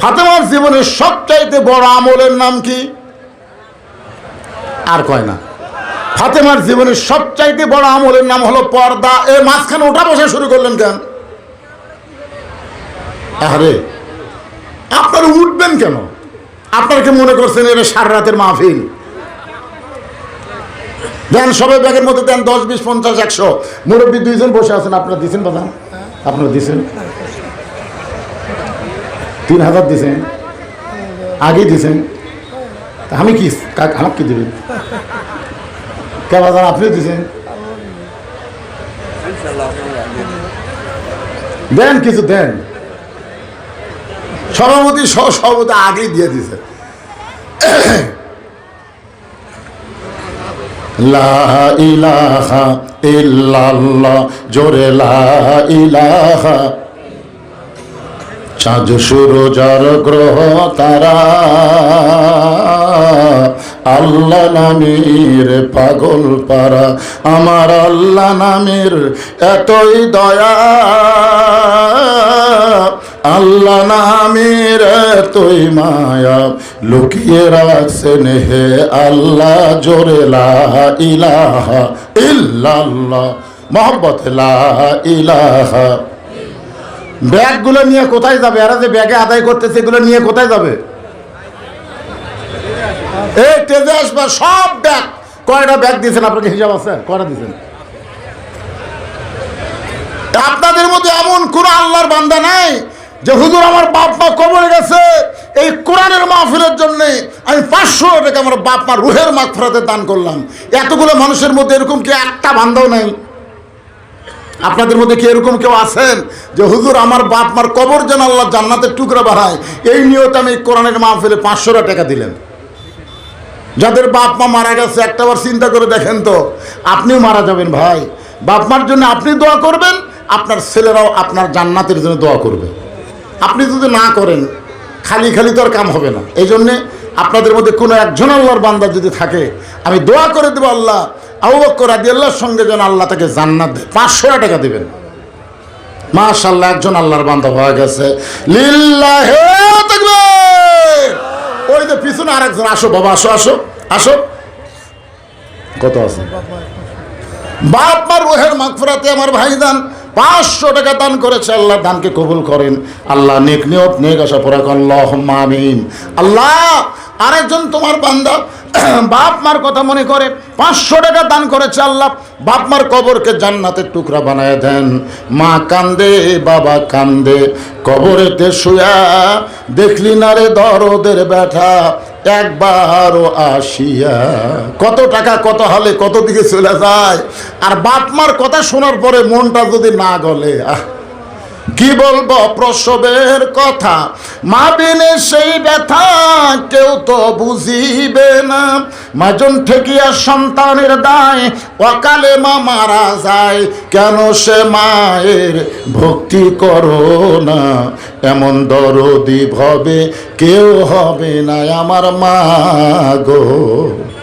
ফাতেমার জীবনের সবচাইতে বড় আমলের নাম কি? আর কয় না। ফাতেমার জীবনের সবচাইতে বড় আমলের নাম হলো পর্দা। এ মাঝখানে ওঠা বসা শুরু করলেন কেন? আরে আপনারা উঠবেন কেন? আপনারা কি মনে করছেন এটা সারা রাতের মাহফিল? দেন সবাই ব্যাগের মধ্যে দেন, দশ, বিশ, পঞ্চাশ, একশো। মুরব্বী দুইজন বসে আছেন, আপনারা দিছেন বাদাম আপনারা দিছেন? তিন হাজার দিছেন, আগে দিছেন, তা আমি কি আমাকে কি দেবেন কে বাজার আপনিও দিছেন? দেন কিছু, দেন। সভাপতি সহ সভাপতি আগেই দিয়ে দিছে। ইলাহা ইল্লাল্লাহ, জোরে লা ইলাহা চাঁদ সুরজার গ্রহ তারা। আল্লাহ নামের পাগল পারা। আমার আল্লাহ নামের এতই দয়া। আল্লাহ নামের এতই মায়া। লুকিয়ে রাখছেন হে আল্লাহ জোরে, লা ইলাহা ইল্লাল্লাহ। মোহাম্মত লা ইলাহা ব্যাগগুলো নিয়ে কোথায় যাবে? এরা যে ব্যাগে আদায় করতেছে এগুলো নিয়ে কোথায় যাবে? এই তেজে আসবে, সব ব্যাগ। কয়টা ব্যাগ দিয়েছেন? আপনাকে হিসাব আছে? কয়টা দিয়েছেন? আপনাদের মধ্যে এমন কোন আল্লাহর বান্দা নাই যে হুজুর আমার বাপ মা কবরে গেছে, এই কোরআনের মাহফিলের জন্য আমি পাঁচশো টাকা আমার বাপ মা রুহের মাগফরাতে দান করলাম। এতগুলো মানুষের মধ্যে এরকম কি একটা বান্ধাও নাই? আপনাদের মধ্যে কি এরকম কেউ আছেন যে হুজুর, আমার বাপ মার কবর যেন আল্লাহ জান্নাতের টুকরা বাড়ায়? এই নিয়তে আমি কোরআনের মাহফিলে পাঁচশো টাকা দিলেন। যাদের বাপ মা মারা গেছে, একটা একটাবার চিন্তা করে দেখেন তো, আপনিও মারা যাবেন ভাই। বাপ মার জন্য আপনি দোয়া করবেন, আপনার ছেলেরাও আপনার জান্নাতের জন্য দোয়া করবে। আপনি যদি না করেন, খালি খালি তো আর কাম হবে না। এই জন্যে আপনাদের মধ্যে কোনো একজন আল্লাহর বান্দা যদি থাকে, আমি দোয়া করে দেবো আল্লাহ, আবু বক্কর রাদি আল্লাহর সঙ্গে যেন আল্লাহ তাকে জান্নাত দেয়। পাঁচশো টাকা দেবেন। মাশাল্লাহ একজন আল্লাহর বান্দা হয়ে গেছে। লিল্লাহে ওই যে পিছনে আরেকজন, আসো বাবা, আসো আসো আসো। কত আছে? বাপ মার রোহের মাগফরাতে আমার ভাইদান পাঁচশো টাকা দান করেছে আল্লাহ, দানকে কবুল করেন। আল্লাহ নেক নিয়ত, নেক আশা পরা আল্লাহ আমিন। আল্লাহ আরেকজন তোমার বান্দা, বাপ মার কথা মনে করে, পাঁচশো টাকা দান করেছে আল্লাহ, বাপ মার কবরকে জান্নাতের টুকরা বানায় দেন। মা কান্দে, বাবা কান্দে, কবরেতে শুয়া দেখলি না রে দরদের ব্যথা, একবারও আসিয়া। কত টাকা, কত হলে, কত দিকে চলে যায়। আর বাপ মার কথা শোনার পরে মনটা যদি না গলে, আহ কি বলব প্রসবের কথা? মা বিনে সেই ব্যথা কেউ তো বুঝিবে না। মাজন ঠেকিয়া সন্তানের দায়, অকালে মা মারা যায়। কেন সে মায়ের ভক্তি করো না? এমন দরদি ভবে কেউ হবে না আমার মা গো।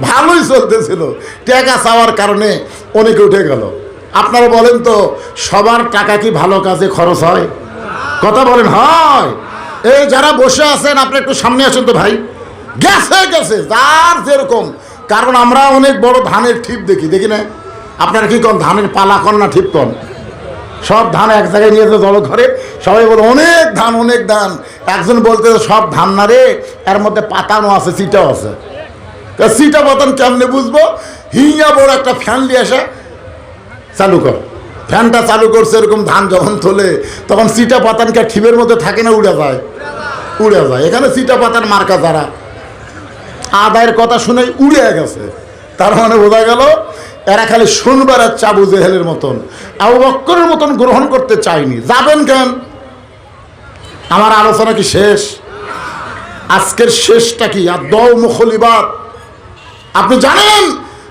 ভালোই চলতেছিল। টাকা চাওয়ার কারণে অনেকে উঠে গেল। আপনারা বলেন তো, সবার টাকা কি ভালো কাজে খরচ হয়? কথা বলেন, হয়। এই যারা বসে আছেন, আপনি একটু সামনে আসেন তো ভাই। গেছে গেছে, যার যেরকম। কারণ আমরা অনেক বড় ধানের ঠিপ দেখি দেখি না? আপনারা কি কন, ধানের পালা কন না ঠিপ কন? সব ধান এক জায়গায় নিয়ে যেতে জল ঘরে, সবাই বলে, অনেক ধান অনেক ধান। একজন বলতে, সব ধান না রে, এর মধ্যে পাতানো আছে চিটাও আছে। তা চিটা পাতান কেমনে বুঝব? হিঙা বড় একটা ফ্যান নিয়ে এসে চালু কর। ফ্যানটা চালু করছে, এরকম ধান যখন তোলে, তখন সিটা পাতানকে ঠিবের মধ্যে থাকে না, উড়ে যায়? উড়ে যায়। এখানে সিটা পাতান মার্কা যারা। আদায়ের কথা শুনে উড়ে গেছে। তার মানে বোঝা গেল, এরা খালি শুনবার আর চাবু জেহেলের মতন, আবু বক্করের মতন গ্রহণ করতে চায়নি। যাবেন কেন? আমার আলোচনা কি শেষ? আজকের শেষটা কি? আর দৌ মুখলিবাদ আপনি জানেন,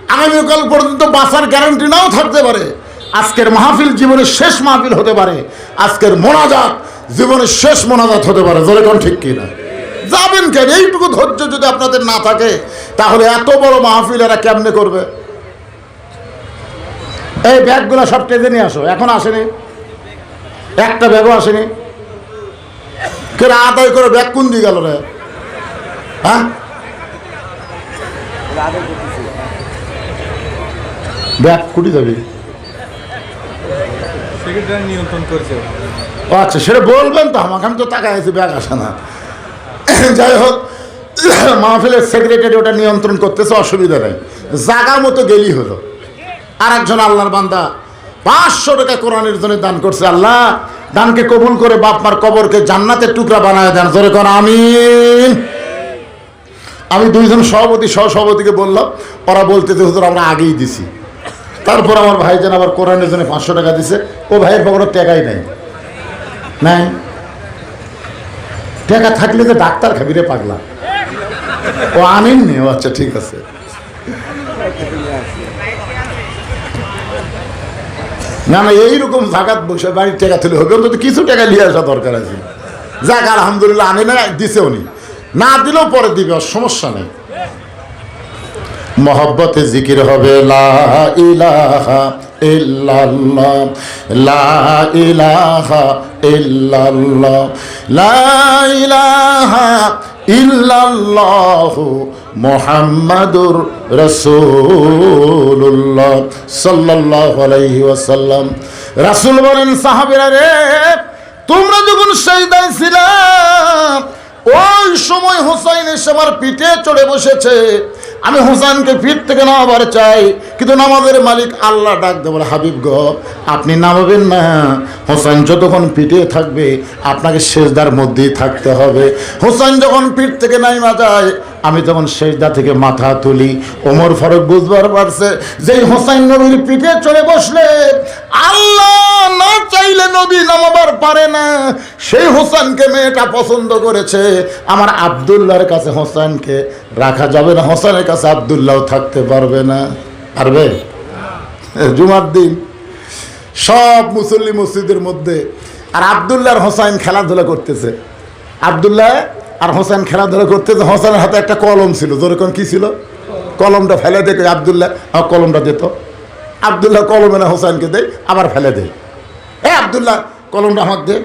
আগামীকাল পর্যন্ত বাঁচার গ্যারান্টি নাও থাকতে পারে। আজকের মাহফিল জীবনের শেষ মাহফিল হতে পারে। আজকের মোনাজাত জীবনের শেষ মোনাজাত হতে পারে। জোরে কোন ঠিক কিনা? যাবেন কেন? এইটুকু ধৈর্য যদি আপনাদের না থাকে, তাহলে এত বড় মাহফিল এরা কেমনে করবে? এই ব্যাগগুলো সব টেজে নিয়ে আসো। এখন আসেনি। একটা ব্যাগও আসেনি। ফের আদায় করে ব্যাগ কোন দিয়ে গেল রে? হ্যাঁ? ব্যাগ কুটি যাবি? আচ্ছা সেটা বলবেন তো, আমাকে, আমি তো টাকায় আছি, ব্যাগ আসে না। যাই হোক, মাহফিলের সেক্রেটারি ওটা নিয়ন্ত্রণ করতেছে, অসুবিধা নেই। জাগা মতো গেলি হলো। আর একজন আল্লাহর বান্দা পাঁচশো টাকা কোরআনের জন্য দান করছে, আল্লাহ, দানকে কবুল করে বাপ মার কবরকে জান্নাতের টুকরা বানায় দেন। জোরে কর আমি আমি দুইজন সভাপতি, সহসভাপতিকে বললাম, ওরা বলতেছে, হুজুর, আমরা আগেই দিছি। তারপর আমার ভাইজান আবার কোরআনের জন্য পাঁচশো টাকা দিছে, ও ভাইয়ের পকেটে টাকাই নেই। নাই? টাকা থাকলে যে ডাক্তার খাবি রে পাগলা। ও আনেননি ও আচ্ছা ঠিক আছে। না না, এইরকম জাগাত বসে বাড়ির টাকা তুলে হবে, অন্তত কিছু টাকা নিয়ে আসা দরকার আছে। যাক, আলহামদুলিল্লাহ আনে না। দিছে উনি না দিলেও পরে দিবে সমস্যা নেই। মহব্বতে জিকির হবে, লা ইলাহা লা ইলাহা লা ইলাহা মুহাম্মাদুর রাসূলুল্লাহ সাল্লাল্লাহু আলাইহি ওয়াসাল্লাম। রাসূল বলেন, সাহাবীরা রে, তোমরা যখন সেজদায় ছিলাম ওই সময় হোসাইন এসে আমার পিঠে চড়ে বসেছে। আমি হোসাইনকে পিঠ থেকে নামাবার চাই, কিন্তু নামাজের মালিক আল্লাহ ডাক দেবো হাবিব গ, আপনি নামাবেন না। হোসাইন যতক্ষণ পিঠে থাকবে, আপনাকে সেজদার মধ্যেই থাকতে হবে। হোসাইন যখন পিঠ থেকে নাইমা যায়, আমি তখন সেজদা থেকে মাথা তুলি। ওমর ফারুক বুঝবার পারছে যে হোসাইন নবীর পিঠে চড়ে বসলে, আল্লাহ না চাইলে নবী নামাবার পারে না সেই হোসেনকে মেয়েটা পছন্দ করেছে। আমার আবদুল্লাহর কাছে হোসেনকে রাখা যাবে না। হোসেনের কাছে আবদুল্লাহ থাকতে পারবে না। পারবে? জুমার দিন। সব মুসল্লি মসজিদের মধ্যে। আর আবদুল্লাহর হোসাইন খেলাধুলা করতেছে। আবদুল্লাহ আর হোসেন খেলাধুলা করতেছে। হোসেনের হাতে একটা কলম ছিল। যেরকম কি ছিল? কলমটা ফেলে দেখে আবদুল্লাহ। হ্যাঁ, কলমটা দিত আবদুল্লাহ কলমে না হোসেনকে দেয় আবার ফেলে দেয় এ আবদুল্লাহ কলমটা আমাকে দে।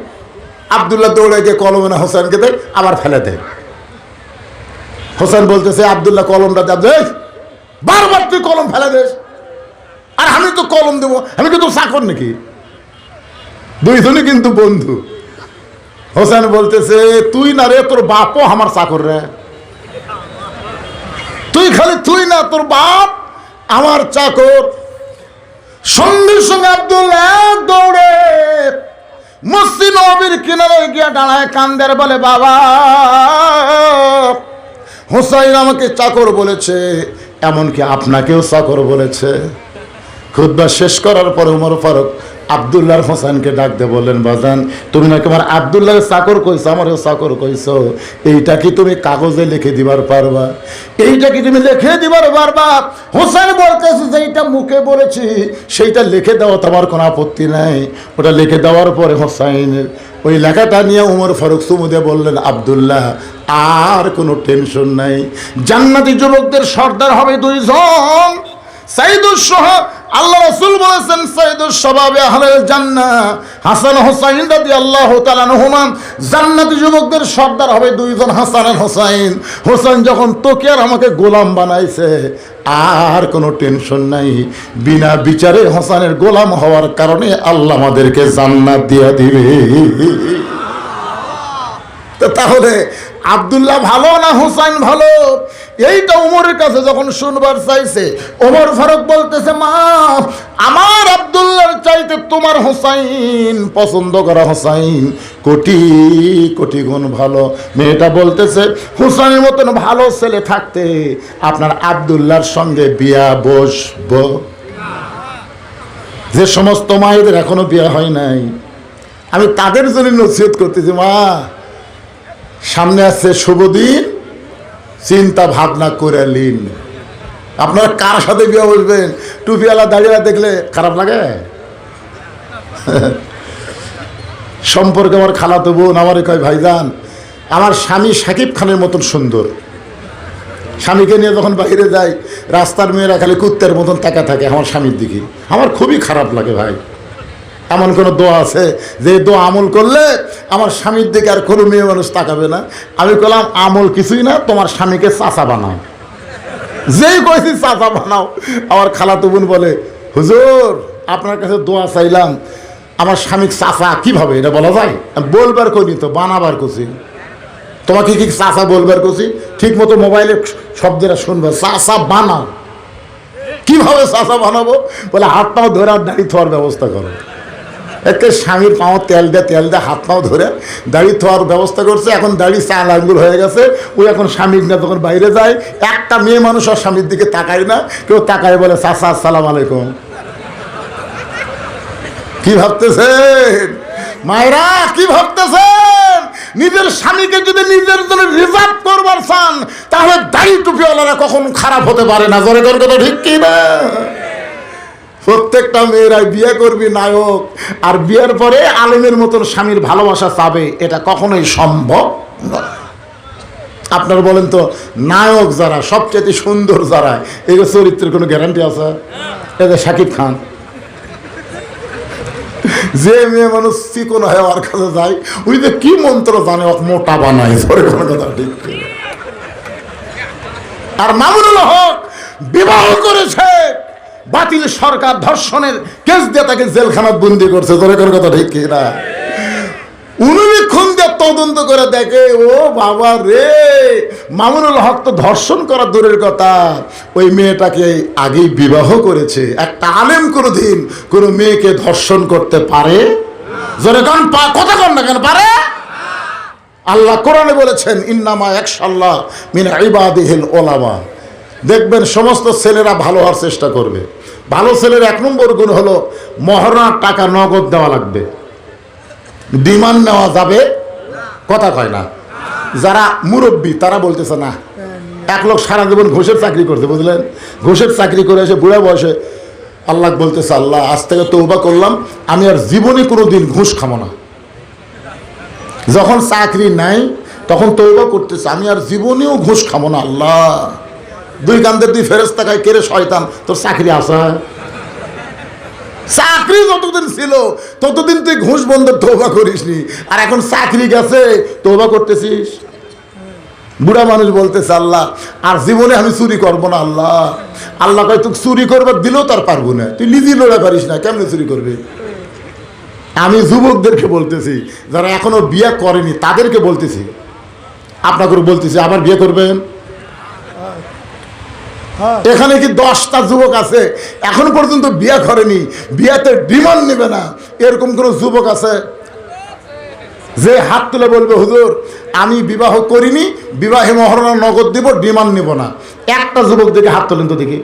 আবদুল্লাহ দৌড়ে গিয়ে কলমে না হোসেনকে দেয় আবার ফেলে দেয় হোসেন বলতেছে, আবদুল্লাহ, কলমটা দেয় বারবার তুই কলম ফেলে দেস। আর আমি তো কলম দেবো, আমি কিন্তু চাকর নাকি? দুইজনই কিন্তু বন্ধু। হোসেন বলতেছে, তুই না রে, তোর বাপও আমার চাকর রে। তুই খালি তুই না, তোর বাপ আমার চাকর। সঙ্গে সঙ্গে আব্দুল্লাহ দৌড়ে মসজিদ নবীর কিনারে গিয়া দাঁড়ায় কান্দের বলে, বাবা, হুসাইন আমাকে চাকর বলেছে, এমনকি আপনাকেও চাকর বলেছে। খুদ্া শেষ করার পরে উমর ফারুক আবদুল্লাহর হোসেনকে ডাকতে বললেন, বাজান, তুমি নাকি আমার আবদুল্লাহর চাকর কইছো, আমারও চাকর কইছো। এইটা কি তুমি কাগজে লিখে দিবার পারবা? এইটা কি তুমি লিখে দিবার পারবা? হোসেন বলতেছে যে এইটা মুখে বলেছি, সেইটা লিখে দেওয়া তোমার কোনো আপত্তি নাই। ওটা লিখে দেওয়ার পরে হোসাইনের ওই লেখাটা নিয়ে উমর ফারুক সুমুদে বললেন, আবদুল্লাহ, আর কোনো টেনশন নাই। জান্নাতি যুবকদের সর্দার হবে দুইজন সাইদুর সহ আল্লাহ রাসূল বলেছেন সাইদুর স্বভাবে আহলে জান্নাহ, হাসান হোসাইন রাদিয়াল্লাহু তাআলা আনহুমা, জান্নাতি যুবকদের সর্দার হবে দুইজন হাসান হোসাইন। হোসেন যখন তোকে আর আমাকে গোলাম বানাইছে, আর কোনো টেনশন নাই। বিনা বিচারে হোসেনের গোলাম হওয়ার কারণে আল্লাহ আমাদেরকে জান্নাত দিয়ে দিবে। তাহলে আবদুল্লাহ ভালো না হুসাইন ভালো? এইটা উমরের কাছে যখন শুনবার চাইছে ওমর ফারুক বলতেছে, মা, আমার আবদুল্লাহর চাইতে তোমার হুসাইন পছন্দ করা হোসাইন কোটি কোটি গুণ ভালো। মেয়েটা বলতেছে, হুসাইনের মতন ভালো ছেলে থাকতে আপনার আবদুল্লাহর সঙ্গে বিয়া বসবো। যে সমস্ত মায়েদের এখনও বিয়া হয় নাই। আমি তাদের জন্য নসিহত করতেছি, মা, সামনে আছে শুভ দিন চিন্তা ভাবনা করে লিন আপনারা কার সাথে বিয়ে বসবেন? টুপিওয়ালা দাঁড়িয়ে দেখলে খারাপ লাগে? সম্পর্কে আমার খালাতো বোন আমারে কয়, ভাইজান, আমার স্বামী সাকিব খানের মতন সুন্দর। স্বামীকে নিয়ে যখন বাইরে যাই, রাস্তার মেয়েরা খালি কুত্তের মতন তাকা থাকে আমার স্বামীর দিকে। আমার খুবই খারাপ লাগে ভাই। এমন কোনো দোয়া আছে? যে দোয়া আমল করলে আমার স্বামীর দিকে আর কোনো মেয়ে মানুষ তাকাবে না। আমি বললাম আমল কিছুই না, তোমার স্বামীকে চাচা বানাও। যেই কয়েছি চাচা বানাও। আমার খালাতো বোন বলে, হুজুর, আপনার কাছে দোয়া চাইলাম, আমার স্বামীর চাচা কীভাবে? এটা বলা যায়? বলবার করি তো, বানাবার করছি তোমাকে কি চাচা বলবার করছি ঠিক মতো মোবাইলে শব্দটা শুনবে, চাচা বানাও। কীভাবে চাচা বানাবো? বলে হাত পাও ধরে আর দাড়ি থোয়ার ব্যবস্থা করো। একে স্বামীর পাও তেল দিয়ে তেল দিয়ে হাত পাও ধরে দাড়ি থোয়ার ব্যবস্থা করছে, এখন দাড়ি চাল আঙ্গুল হয়ে গেছে। ওই এখন স্বামীর না তখন বাইরে যায়, একটা মেয়ে মানুষ আর স্বামীর দিকে তাকায় না, কেউ তাকায় বলে, চাচা, আসসালাম আলাইকুম। কি ভাবতেছেন? মায়েরা, কি ভাবতেছেন? নিজের স্বামীকে যদি নিজের জন্য রিজার্ভ করবার চান, তাহলে দাড়ি টুপিওয়ালারা কখন খারাপ হতে পারে না। জোরে করে কথা ঠিক কি না প্রত্যেকটা মেয়েরাই বিয়ে করবি, নায়ক। আর বিয়ের পরে আলেমের মতন স্বামীর ভালোবাসা চাবে এটা কখনোই সম্ভব নয়। আপনার বলেন তো, নায়ক যারা, সবচেয়ে সুন্দর যারা এগুলো চরিত্রের কোনো গ্যারান্টি আছে? এদের শাকিব খান। যে মেয়ে মানুষ চিকন হয়ে কাছে যায়, ওই যে কি মন্ত্র জানে, ওক মোটা বানায়, ধরে কোনো কথা ঠিক। আর মামুনুল হক বিবাহ করেছে। বাতিল সরকার ধর্ষণের কেস দিয়ে তাকে জেলখানাত বন্দি করছে। কোনো কথা ঠিক না? উনবীক্ষণ দিয়ে তদন্ত করে দেখে, ও বাবা রে! মামুনুল হক তো ধর্ষণ করা দূরের কথা। ওই মেয়েটাকে আগেই বিবাহ করেছে। একটা আলেম কোনোদিন কোনো মেয়েকে ধর্ষণ করতে পারে? জোরে কান, পা- কথা কন না কেন, পারে? আল্লাহ কোরআনে বলেছেন, ইন্নামা একশাল্লাহ মিন ইবাদিহিল ওলামা দেখবেন সমস্ত ছেলেরা ভালো হওয়ার চেষ্টা করবে। ভালো ছেলের এক নম্বর গুণ হলো মহরণার টাকা নগদ দেওয়া লাগবে। ডিমান্ড নেওয়া যাবে? কথা কয় না। যারা মুরব্বী, তারা বলতেছে না, এক লোক সারা জীবন ঘুষের চাকরি করতে বুঝলেন? ঘুষের চাকরি করে এসে বুড়া বয়সে আল্লাহ বলতেছে, আল্লাহ, আজ থেকে তৌবা করলাম, আমি আর জীবনে কোনো দিন ঘুষ খাব না। যখন চাকরি নাই, তখন তৌবা করতেছে, আমি আর জীবনেও ঘুষ খাব না, আল্লাহ। দুই কান্দের দুই ফেরস টাকায় কেড়ে শয়তান? তোর চাকরি আসা চাকরি যতদিন ছিল, ততদিন তুই ঘুষ বন্ধ তৌবা করিসনি। আর এখন চাকরি গেছে তৌবা করতেছিস? বুড়া মানুষ বলতেছে, আল্লাহ, আর জীবনে আমি চুরি করব না, আল্লাহ। আল্লাহ কয় তুই চুরি করবার দিলেও তার পারব না। তুই নিজেই লড়া পারিস না, কেমনে চুরি করবি? আমি যুবকদেরকে বলতেছি, যারা এখনও বিয়ে করেনি, তাদেরকে বলতেছি। আপনাকে বলতেছি, আবার বিয়ে করবেন? এখানে কি দশটা যুবক আছে? এখন পর্যন্ত বিয়ে করেনি। বিয়েতে ডিমান্ড নেবে না। এরকম কোন যুবক আছে? যে হাত তুলে বলবে, হুজুর, আমি বিবাহ করিনি, বিবাহে মহারণা নগদ দিব, ডিমান্ড নিব না। একটা যুবক দেখে হাত তোলেন তো দেখি।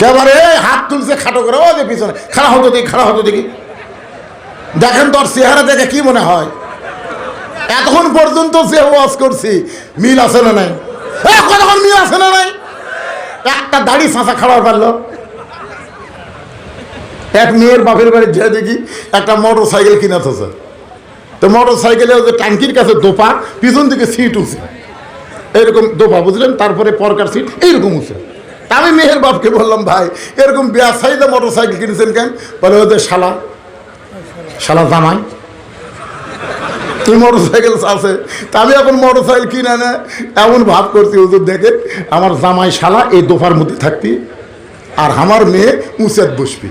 কেবারে হাত তুলছে খাটো করে, ও যে পিছনে, খাড়া হতো দেখি, খাড়া হতো দেখি। দেখেন তোর চেহারা দেখে কি মনে হয়? এতক্ষণ পর্যন্ত যে ওয়াজ করছি। মিল আছে না নাই? কতক্ষণ মিল আছে না নাই? একটা দাড়ি চাঁচা খাবার পারল। এক মেয়ের বাপের বাড়ি যে দেখি একটা মোটর সাইকেল কিনা থাকে তো মোটর সাইকেলের যে ট্যাঙ্কির কাছে দোপা, পিছন দিকে সিট উঠছে। এরকম দোপা, বুঝলেন? তারপরে পরকার সিট, এইরকম উঠছে। আমি মেয়ের বাপকে বললাম, ভাই, এরকম ব্যবসায়ীতে মোটর সাইকেল কিনেছেন কেন? বলে ওদের শালা শালা জামাই। তুই মোটর সাইকেল আছে তা আমি এখন মোটর সাইকেল কিনে না এমন ভাব করছি, হুজুর দেখে আমার জামাই শালা এই দোফার মধ্যে থাকবি আর আমার মেয়ে উঁচেত বসবি।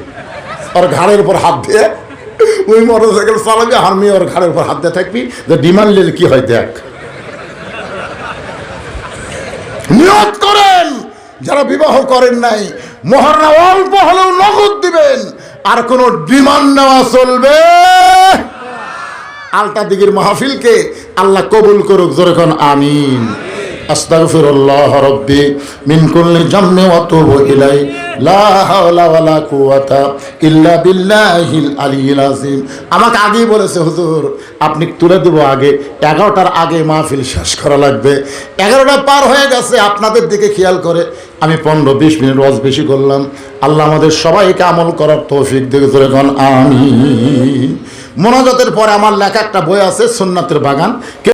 ওর ঘাড়ের উপর হাত দিয়ে ওই মোটর সাইকেল চালাবি, আর মেয়ে ওর ঘাড়ের উপর হাত দিয়ে থাকবি, যে ডিমান্ড নিলে কি হয় দেখ। নিয়ত করেন, যারা বিবাহ করেন নাই মহারণা অল্প হলেও নগদ দিবেন, আর কোনো ডিমান্ড নেওয়া চলবে। আলতা দিগির মাহফিলকে আল্লাহ কবুল করুক যেরকম আমিন। আস্তাগফিরুল্লাহ রব্বি মিন কুল্লি জাম্মি ওয়া তুবু ইলাই। লা হাওলা ওয়ালা কুওয়াতা ইল্লা বিল্লাহিল আলিয়্যিল আযীম। আমাকে আগেই বলেছে, হুজুর, আপনি তুলে দেব আগে। এগারোটার আগে মাহফিল শেষ করা লাগবে। এগারোটা পার হয়ে গেছে, আপনাদের দিকে খেয়াল করে আমি পনেরো বিশ মিনিট ওয়াজ বেশি করলাম। আল্লাহ আমাদের সবাইকে আমল করার তৌফিক দিকে ধরে আমিন। মোনাজাতের পরে আমার লেখা একটা বই আছে সোননাথের বাগান।